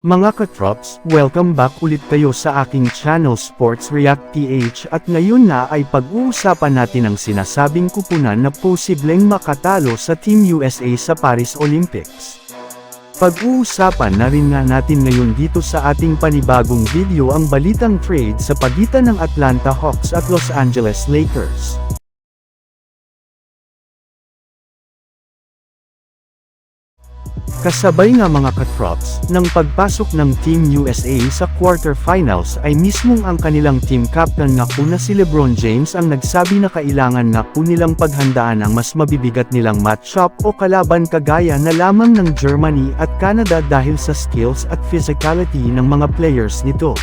Mga katrops, welcome back ulit kayo sa aking channel Sports React PH at ngayon na ay pag-uusapan natin ang sinasabing kupunan na posibleng makatalo sa Team USA sa Paris Olympics. Pag-uusapan na rin nga natin ngayon dito sa ating panibagong video ang balitang trade sa pagitan ng Atlanta Hawks at Los Angeles Lakers. Kasabay nga mga katrops, ng pagpasok ng Team USA sa quarterfinals ay mismong ang kanilang team captain na si Lebron James ang nagsabi na kailangan nga po nilang paghandaan ang mas mabibigat nilang matchup o kalaban kagaya na lamang ng Germany at Canada dahil sa skills at physicality ng mga players nito.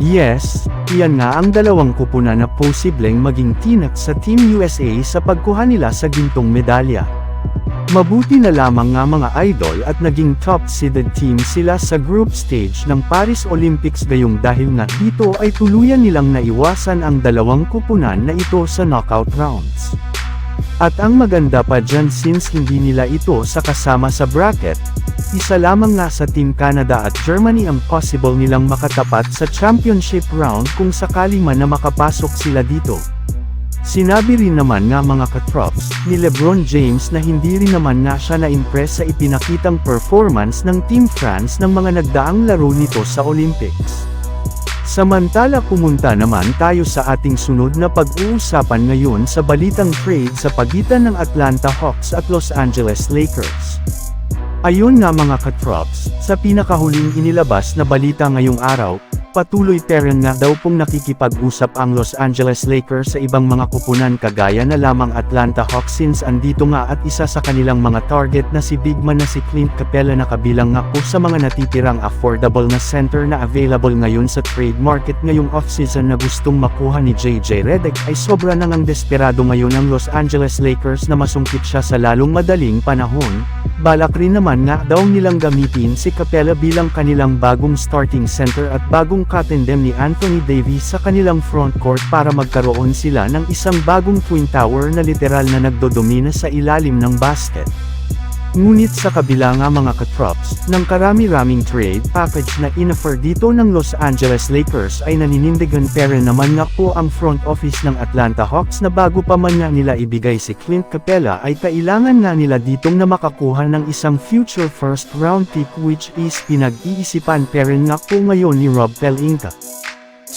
Yes, iyan nga ang dalawang kupunan na posibleng maging tinak sa Team USA sa pagkuha nila sa gintong medalya. Mabuti na lamang nga mga idol at naging top-seeded team sila sa group stage ng Paris Olympics gayong dahil nga dito ay tuluyan nilang naiwasan ang dalawang kupunan na ito sa knockout rounds. At ang maganda pa dyan since hindi nila ito sa kasama sa bracket, isa lamang nga sa Team Canada at Germany ang possible nilang makatapat sa championship round kung sakali man na makapasok sila dito. Sinabi rin naman nga mga katrops, ni Lebron James na hindi rin naman nga siya na-impress sa ipinakitang performance ng Team France ng mga nagdaang laro nito sa Olympics. Samantala pumunta naman tayo sa ating sunod na pag-uusapan ngayon sa balitang trade sa pagitan ng Atlanta Hawks at Los Angeles Lakers. Ayun nga mga katrops, sa pinakahuling inilabas na balita ngayong araw, patuloy peren nga daw pong nakikipag-usap ang Los Angeles Lakers sa ibang mga kupunan kagaya na lamang Atlanta Hawks since andito nga at isa sa kanilang mga target na si big man na si Clint Capella na kabilang nga po sa mga natitirang affordable na center na available ngayon sa trade market ngayong offseason na gustong makuha ni JJ Redick ay sobra nang ang desperado ngayon ng Los Angeles Lakers na masungkit siya sa lalong madaling panahon, balak rin naman nga daw nilang gamitin si Capella bilang kanilang bagong starting center at bagong katendem ni Anthony Davis sa kanilang frontcourt para magkaroon sila ng isang bagong twin tower na literal na nagdodomina sa ilalim ng basket. Ngunit sa kabila nga mga katrops, ng karami-raming trade package na inoffer dito ng Los Angeles Lakers ay naninindigan pero naman nga po ang front office ng Atlanta Hawks na bago pa man nga nila ibigay si Clint Capella ay kailangan nga nila ditong na makakuha ng isang future first round pick which is pinag-iisipan pero nga po ngayon ni Rob Pelinka.